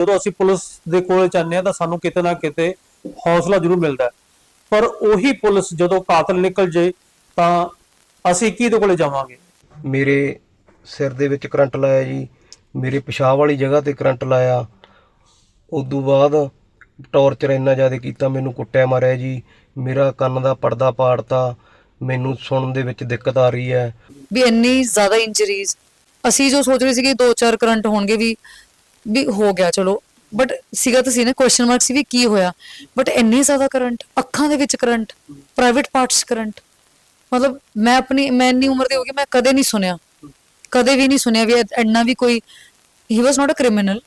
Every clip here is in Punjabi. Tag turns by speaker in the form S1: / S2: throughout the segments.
S1: ਜਦੋਂ ਅਸੀਂ ਪੁਲਿਸ ਦੇ ਕੋਲ ਜਾਂਦੇ ਹਾਂ ਤਾਂ ਸਾਨੂੰ ਕਿਤੇ ਨਾ ਕਿਤੇ ਹੌਸਲਾ ਜ਼ਰੂਰ ਮਿਲਦਾ। ਪਰ ਉਹੀ ਪੁਲਿਸ ਜਦੋਂ ਕਾਤਲ ਨਿਕਲ ਜੇ ਤਾਂ ਅਸੀਂ ਕਿਹਦੇ ਕੋਲੇ ਜਾਵਾਂਗੇ?
S2: ਮੇਰੇ ਸਿਰ ਦੇ ਵਿੱਚ ਕਰੰਟ ਲਾਇਆ ਜੀ ਮੇਰੇ ਪਿਸ਼ਾਬ ਵਾਲੀ ਜਗ੍ਹਾ ਤੇ ਕਰੰਟ ਲਾਇਆ। ਉਦੋਂ ਬਾਅਦ ਟੌਰਚਰ ਇੰਨਾ ਜ਼ਿਆਦਾ ਕੀਤਾ ਮੈਨੂੰ ਕੁੱਟਿਆ ਮਾਰਿਆ ਜੀ ਮੇਰਾ ਕੰਨ ਦਾ ਪਰਦਾ ਪਾੜਤਾ ਮੈਨੂੰ ਸੁਣਨ ਦੇ ਵਿੱਚ ਦਿੱਕਤ ਆ ਰਹੀ ਹੈ।
S3: ਵੀ ਇੰਨੀ ਜ਼ਿਆਦਾ ਇੰਜਰੀਜ਼ ਅਸੀਂ ਜੋ ਸੋਚ ਰਹੇ ਸੀ ਕਿ ਦੋ ਚਾਰ ਕਰੰਟ ਹੋਣਗੇ ਵੀ ਵੀ ਹੋ ਗਿਆ, ਚਲੋ। ਬਟ ਸੀਗਾ ਤਾਂ ਸੀ ਨਾ ਕੁਐਸਚਨ ਮਾਰਕ ਸੀ ਵੀ ਕੀ ਹੋਇਆ। ਬਟ ਇੰਨੀ ਜ਼ਿਆਦਾ ਕਰੰਟ, ਅੱਖਾਂ ਦੇ ਵਿੱਚ ਕਰੰਟ ਪ੍ਰਾਈਵੇਟ ਪਾਰਟਸ ਕਰੰਟ। ਮਤਲਬ ਮੈਂ ਆਪਣੀ, ਮੈਂ ਇੰਨੀ ਉਮਰ ਦੀ ਹੋ ਗਈ, ਮੈਂ ਕਦੇ ਨਹੀਂ ਸੁਣਿਆ। ਕਦੇ ਵੀ ਨਹੀਂ ਸੁਣਿਆ ਵੀ ਐ- ਵੀ ਕੋਈ ਹੀ ਵਾਸ ਨਾਟ ਅ ਕ੍ਰਿਮੀਨਲ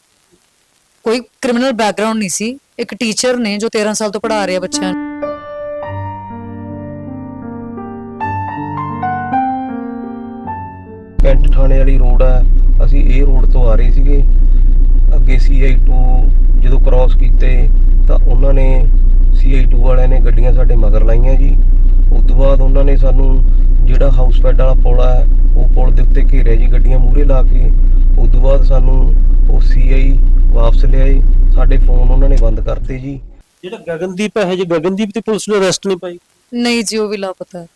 S3: ਕੋਈ ਕ੍ਰਿਮੀਨਲ ਬੈਕਗ੍ਰਾਉਂਡ ਨਹੀਂ ਸੀ। ਇੱਕ ਟੀਚਰ ਨੇ ਜੋ 13 ਸਾਲ ਤੋਂ ਪੜ੍ਹਾ ਰਿਹਾ ਬੱਚਿਆਂ ਨੂੰ।
S2: ਕੈਂਟ ਥਾਣੇ ਵਾਲੀ ਰੋਡ ਹੈ ਅਸੀਂ ਇਹ ਰੋਡ ਤੋਂ ਆ ਰਹੇ ਸੀਗੇ। ਅੱਗੇ CI2 ਜਦੋਂ ਕ੍ਰਾਸ ਕੀਤੇ ਤਾਂ ਉਹਨਾਂ ਨੇ CI2 ਵਾਲਿਆਂ ਨੇ ਗੱਡੀਆਂ ਸਾਡੇ ਮਗਰ ਲਾਈਆਂ ਜੀ। ਉਸ ਤੋਂ ਬਾਅਦ ਉਹਨਾਂ ਨੇ ਸਾਨੂੰ ਜਿਹੜਾ ਹਾਊਸ ਫੈਡ ਵਾਲਾ ਪੁਲ ਹੈ ਉਹ ਪੁਲ ਦੇ ਉੱਤੇ ਘੇਰਿਆ ਜੀ ਗੱਡੀਆਂ ਮੂਹਰੇ ਲਾ ਕੇ। ਉਸ ਤੋਂ ਬਾਅਦ ਸਾਨੂੰ ਉਹ CI ਵਾਪਸ ਲਿਆਏ। ਸਾਡੇ ਫੋਨ ਉਹਨਾਂ ਨੇ ਬੰਦ ਕਰਤੇ ਜੀ।
S1: ਜਿਹੜਾ ਗਗਨਦੀਪ ਹੈ ਜੀ ਗਗਨਦੀਪ ਦੀ ਪੁਲਿਸ ਨੇ ਅਰੈਸਟ ਨਹੀਂ ਪਾਈ?
S3: ਨਹੀਂ ਜੀ ਉਹ ਵੀ ਲਾਪਤਾ। ਹੈ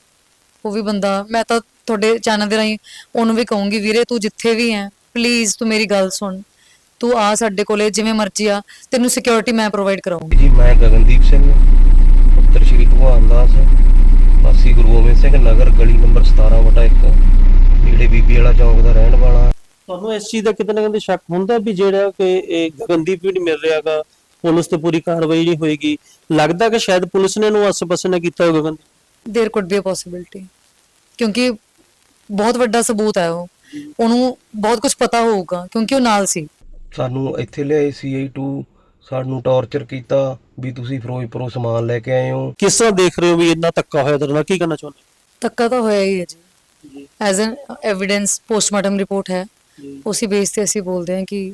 S3: ਉਹ ਵੀ ਬੰਦਾ ਮੈਂ ਤਾਂ ਤੁਹਾਡੇ ਚੈਨਲ ਦੇ ਰਾਹੀਂ ਉਹਨੂੰ ਵੀ ਕਹੂੰਗੀ ਵੀਰੇ ਤੂੰ ਜਿੱਥੇ ਵੀ ਹੈ ਪਲੀਜ਼ ਤੂੰ ਮੇਰੀ ਗੱਲ ਸੁਣ। ਤੂੰ ਆ ਸਾਡੇ ਕੋਲੇ ਜਿਵੇਂ ਮਰਜ਼ੀ ਆ ਤੈਨੂੰ ਸਿਕਿਉਰਿਟੀ ਮੈਂ ਪ੍ਰੋਵਾਈਡ ਕਰਾਉਂਗੀ
S2: ਜੀ ਮੈਂ ਗਗਨਦੀਪ ਸਿੰਘ ਪੁੱਤਰ ਸ਼੍ਰੀ ਭਗਵਾਨ ਦਾਸ ਵਾਸੀ ਗੁਰੂ ਗੋਬਿੰਦ ਸਿੰਘ ਨਗਰ ਗਲੀ ਨੰਬਰ 17 ਵਟਾ 1 ਨੇੜੇ ਬੀਬੀ ਵਾਲਾ ਚੌਂਕ ਦਾ ਰਹਿਣ ਵਾਲਾ
S1: ਤੁਹਾਨੂੰ ਇਸ ਚੀਜ਼ ਦਾ ਕਿਤੇ ਨਾ ਕਿਤੇ ਸ਼ੱਕ ਹੁੰਦਾ ਵੀ ਜਿਹੜਾ ਕਿ ਇਹ ਗਗਨਦੀਪ ਵੀ ਨਹੀਂ ਮਿਲ ਰਿਹਾਗਾ ਪੁਲਿਸ ਤੇ ਪੂਰੀ ਕਾਰਵਾਈ ਨਹੀਂ ਹੋਏਗੀ ਲੱਗਦਾ ਕਿ ਸ਼ਾਇਦ ਪੁਲਿਸ ਨੇ ਇਹਨੂੰ ਆਸੇ-ਪਾਸੇ ਨਾ ਕੀਤਾ ਹੋਵੇ Gagan
S3: there could be a possibility ਕਿਉਂਕਿ ਬਹੁਤ ਵੱਡਾ ਸਬੂਤ ਹੈ ਉਹ ਉਹਨੂੰ ਬਹੁਤ ਕੁਝ ਪਤਾ ਹੋਊਗਾ ਕਿਉਂਕਿ ਉਹ ਨਾਲ ਸੀ
S2: ਸਾਨੂੰ ਇੱਥੇ ਲਿਆਏ CI2 ਸਾਨੂੰ ਟੌਰਚਰ ਕੀਤਾ ਵੀ ਤੁਸੀਂ ਫਿਰੋਜ਼ਪੁਰੋਂ ਸਮਾਨ ਲੈ ਕੇ ਆਏ ਹੋ।
S1: ਕਿਸ ਤਰ੍ਹਾਂ ਦੇਖ ਰਹੇ ਹੋ ਵੀ ਇੰਨਾ ਧੱਕਾ ਹੋਇਆ ਤੇਰੇ ਨਾਲ? ਕੀ ਕਰਨਾ ਚਾਹੁੰਦੇ
S3: ਧੱਕਾ ਤਾਂ ਹੋਇਆ ਹੀ ਹੈ ਜੀ। As an evidence postmortem report ਹੈ। ਉਸੇ ਬੇਸ ਤੇ ਅਸੀਂ ਬੋਲਦੇ ਹਾਂ ਕਿ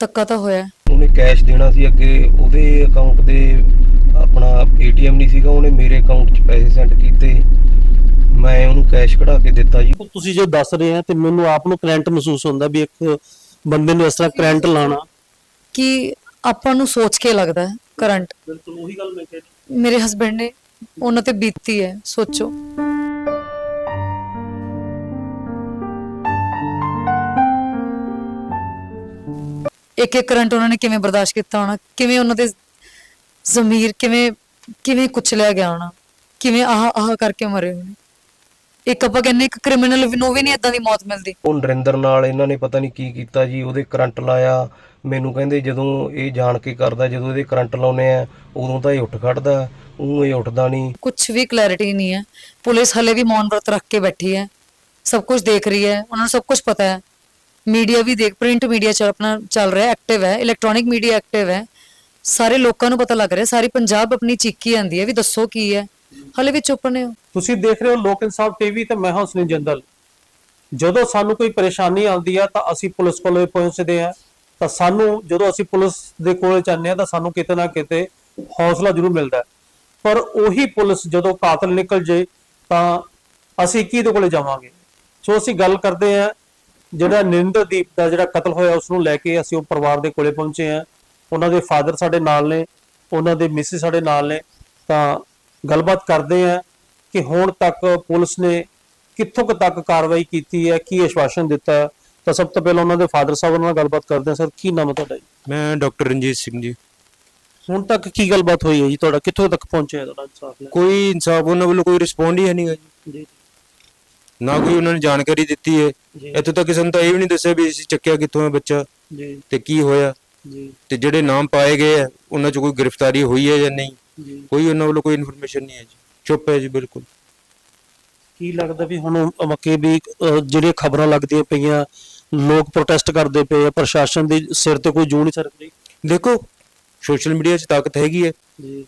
S3: ਧੱਕਾ ਤਾਂ ਹੋਇਆ ਹੈ।
S2: ਉਹਨੇ ਕੈਸ਼ ਦੇਣਾ ਸੀ ਅੱਗੇ ਉਹਦੇ ਅਕਾਊਂਟ ਦੇ ਆਪਣਾ ATM ਨਹੀਂ ਸੀਗਾ ਉਹਨੇ ਮੇਰੇ ਅਕਾਊਂਟ 'ਚ ਪੈਸੇ ਸੈਂਡ ਕੀਤੇ। ਮੈਂ ਉਹਨੂੰ ਕੈਸ਼ ਕਢਾ ਕੇ ਦਿੱਤਾ ਜੀ।
S1: ਤੁਸੀਂ ਜੋ ਦੱਸ ਰਹੇ ਆ ਤੇ ਮੈਨੂੰ ਆਪ ਨੂੰ ਕਰੰਟ ਮਹਿਸੂਸ ਹੁੰਦਾ ਵੀ ਇੱਕ ਬੰਦੇ ਨੂੰ ਇਸ ਤਰ੍ਹਾਂ ਕਰੰਟ ਲਾਣਾ
S3: ਕਿ ਆਪਾਂ ਨੂੰ ਸੋਚ ਕੇ ਲੱਗਦਾ ਹੈ ਕਰੰਟ
S1: ਬਿਲਕੁਲ ਉਹੀ ਗੱਲ ਮੈਂ ਕਹਿ
S3: ਮੇਰੇ ਹਸਬੰਡ ਨੇ ਉਹਨਾਂ ਤੇ ਬੀਤੀ ਹੈ ਸੋਚੋ। ਇੱਕ ਇੱਕ ਕਰੰਟ ਉਹਨਾਂ ਨੇ ਕਿਵੇਂ ਬਰਦਾਸ਼ਤ ਕੀਤਾ ਹੋਣਾ ਕਿਵੇਂ ਉਹਨਾਂ ਦੇ ਜ਼ਮੀਰ ਕਿਵੇਂ ਕਿਵੇਂ ਕੁਚਲਿਆ ਗਿਆ ਹੋਣਾ ਕਿਵੇਂ ਆਹ ਆਹ ਕਰਕੇ ਮਰੇ ਹੋਣੇ। ਇੱਕ ਆਪਾਂ ਕਹਿੰਦੇ ਇੱਕ ਕ੍ਰਿਮੀਨਲ ਨੂੰ ਵੀ ਨਹੀਂ ਇਦਾਂ ਦੀ ਮੌਤ ਮਿਲਦੀ।
S2: ਉਹ ਨਰਿੰਦਰ ਨਾਲ ਇਹਨਾਂ ਨੇ ਪਤਾ ਨਹੀਂ ਕੀ ਕੀਤਾ ਜੀ ਉਹਦੇ ਕਰੰਟ ਲਾਇਆ। ਮੈਨੂੰ ਕਹਿੰਦੇ ਜਦੋਂ ਇਹ ਜਾਣ ਕੇ ਕਰਦਾ ਜਦੋਂ ਇਹਦੇ ਕਰੰਟ ਲਾਉਨੇ ਆ ਉਦੋਂ ਤਾਂ ਇਹ ਉੱਠ ਖੜਦਾ ਉਹ ਇਹ ਉੱਠਦਾ ਨਹੀਂ।
S3: ਕੁਝ ਵੀ ਕਲੈਰਿਟੀ ਨਹੀਂ ਹੈ। ਪੁਲਿਸ ਹਲੇ ਵੀ ਮੌਨ ਵਰਤ ਰੱਖ ਕੇ ਬੈਠੀ ਹੈ। ਸਭ ਕੁਝ ਦੇਖ ਰਹੀ ਹੈ। ਉਹਨਾਂ ਨੂੰ ਸਭ ਕੁਝ ਪਤਾ ਹੈ। ਮੀਡੀਆ ਵੀ ਦੇਖ ਪ੍ਰਿੰਟ ਮੀਡੀਆ ਚ ਆਪਣਾ ਚੱਲ ਰਿਹਾ ਐਕਟਿਵ ਹੈ। ਇਲੈਕਟ੍ਰੋਨਿਕ ਮੀਡੀਆ ਐਕਟਿਵ ਹੈ। ਸਾਰੇ ਲੋਕਾਂ ਨੂੰ ਪਤਾ ਲੱਗ ਰਿਹਾ। ਸਾਰੀ ਪੰਜਾਬ ਆਪਣੀ ਚੀਕੀ ਜਾਂਦੀ ਹੈ ਵੀ ਦੱਸੋ ਕੀ ਹੈ। ਹਲੇ ਵੀ ਚੁੱਪ ਨੇ ਉਹ।
S1: ਤੁਸੀਂ ਦੇਖ ਰਹੇ ਹੋ ਲੋਕ ਇਨਸਾਫ ਟੀਵੀ ਤੇ ਮੈਂ ਹਾਂ ਸੁਨੀਲ ਜੰਦਲ। ਜਦੋਂ ਸਾਨੂੰ ਕੋਈ ਪਰੇਸ਼ਾਨੀ ਆਉਂਦੀ ਆ ਤਾਂ ਅਸੀਂ ਪੁਲਿਸ ਕੋਲ ਪਹੁੰਚਦੇ ਆ ਤਾਂ ਸਾਨੂੰ ਜਦੋਂ ਅਸੀਂ ਪੁਲਿਸ ਦੇ ਕੋਲ ਜਾਂਦੇ ਆ ਤਾਂ ਸਾਨੂੰ ਕਿਤੇ ਨਾ ਕਿਤੇ ਹੌਸਲਾ ਜ਼ਰੂਰ ਮਿਲਦਾ ਪਰ ਉਹੀ ਪੁਲਿਸ ਜਦੋਂ ਕਾਤਲ ਨਿਕਲ ਜੇ ਤਾਂ ਅਸੀਂ ਕਿਹਦੇ ਕੋਲੇ ਜਾਵਾਂਗੇ? ਸੋ ਅਸੀਂ ਗੱਲ ਕਰਦੇ ਆ ਜਿਹੜਾ ਨਿੰਦਰਦੀਪ ਦਾ ਜਿਹੜਾ ਕਤਲ ਹੋਇਆ ਉਸ ਨੂੰ ਲੈ ਕੇ ਅਸੀਂ ਉਹ ਪਰਿਵਾਰ ਦੇ ਕੋਲੇ ਪਹੁੰਚੇ ਆ ਉਹਨਾਂ ਦੇ ਫਾਦਰ ਸਾਡੇ ਨਾਲ ਨੇ, ਉਹਨਾਂ ਦੇ ਮਿਸਿਸ ਸਾਡੇ ਨਾਲ ਨੇ। ਤਾਂ ਗੱਲਬਾਤ ਕਰਦੇ ਆ ਕਿ ਹੁਣ ਤੱਕ ਪੁਲਿਸ ਨੇ ਕਿੱਥੋਂ ਤੱਕ ਕਾਰਵਾਈ ਕੀਤੀ ਹੈ ਕੀ ਆਸ਼ਵਾਸਨ ਦਿੱਤਾ ਹੈ? ਤਾਂ ਸਭ ਤੋਂ ਪਹਿਲਾਂ ਉਹਨਾਂ ਦੇ ਫਾਦਰ ਸਾਹਿਬ ਨਾਲ ਗੱਲਬਾਤ ਕਰਦੇ ਹਾਂ। ਸਰ ਕੀ ਨਾਮ ਹੈ ਤੁਹਾਡਾ ਜੀ?
S4: ਮੈਂ ਡਾਕਟਰ ਰਣਜੀਤ ਸਿੰਘ ਜੀ।
S1: ਹੁਣ ਤੱਕ ਕੀ ਗੱਲਬਾਤ ਹੋਈ ਹੈ ਜੀ ਤੁਹਾਡਾ? ਕਿੱਥੋਂ ਤੱਕ ਪਹੁੰਚਿਆ ਤੁਹਾਡਾ ਇਨਸਾਫ ਲੈ
S4: ਕੋਈ ਇਨਸਾਫ ਉਹਨਾਂ ਵੱਲੋਂ ਕੋਈ ਰਿਸਪੌਂਡ ਹੀ ਹੈ ਨਹੀਂਗਾ ਜੀ। ਨਾ ਕੋਈ ਉਹਨਾਂ ਨੇ ਜਾਣਕਾਰੀ ਦਿੱਤੀ ਹੈ। ਇੱਥੋਂ ਤੱਕ ਸਾਨੂੰ ਤਾਂ ਇਹ ਵੀ ਨਹੀਂ ਦੱਸਿਆ ਵੀ ਅਸੀਂ ਚੱਕਿਆ ਕਿੱਥੋਂ ਹੈ ਬੱਚਾ
S1: ਜੀ।
S4: ਤੇ ਕੀ ਹੋਇਆ।
S1: ਜੀ।
S4: ਤੇ ਜਿਹੜੇ ਨਾਮ ਪਾਏ ਗਏ ਆ ਉਹਨਾਂ 'ਚ ਕੋਈ ਗ੍ਰਿਫਤਾਰੀ ਹੋਈ ਹੈ ਜਾਂ ਨਹੀਂ? ਕੋਈ ਉਹਨਾਂ ਵੱਲੋਂ ਕੋਈ ਇਨਫੋਰਮੇਸ਼ਨ ਨਹੀਂ ਹੈ ਜੀ। ਚੁੱਪ ਹੈ ਜੀ ਬਿਲਕੁਲ।
S1: ਕੀ ਲੱਗਦਾ ਵੀ ਹੁਣ ਮੱਕੇ ਵੀ ਅਹ, ਜਿਹੜੀਆਂ ਖਬਰਾਂ ਲੱਗਦੀਆਂ ਪਈਆਂ ਲੋਕ ਪ੍ਰੋਟੈਸਟ ਕਰਦੇ ਪਏ ਆ ਪ੍ਰਸ਼ਾਸਨ ਦੇ ਸਿਰ ਤੇ ਕੋਈ ਜੂੰ ਨਹੀਂ ਸਰਕ ਰਹੀ?
S4: ਦੇਖੋ ਸੋਸ਼ਲ ਮੀਡੀਆ 'ਚ ਤਾਕਤ ਹੈਗੀ ਹੈ।
S1: ਜੀ।